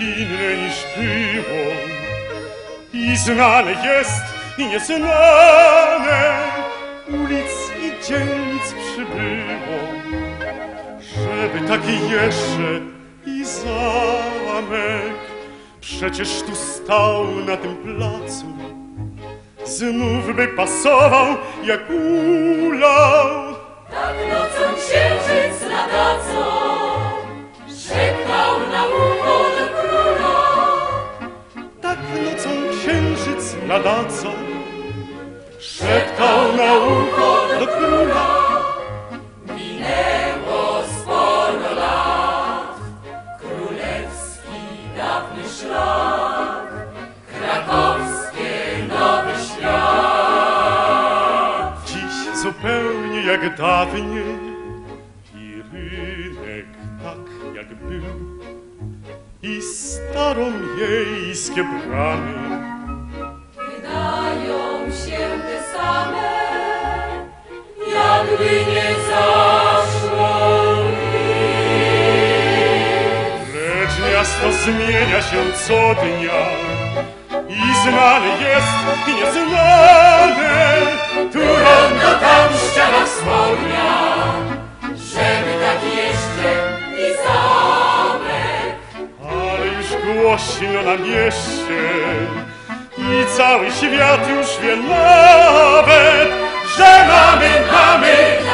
inne niż było. I znane jest, nieznane ulic i dzielnic przybyło. Żeby taki jeszcze i zamek przecież tu stał na tym placu. Znów by pasował jak ulał. Tak nocą księżyc nadadzą Szeptał na ucho do króla. Minęło sporo lat, królewski dawny szlak, krakowskie nowy świat. Dziś zupełnie jak dawniej. I rynek tak jak był. I staromiejskie bramy miasto zmienia się co dnia I znane jest i nieznane Tu rondo, tam ściana wschodnia żeby tak jeszcze i zamek. Ale już głośno na mieście i cały świat już wie nawet, że mamy, mamy nareszcie,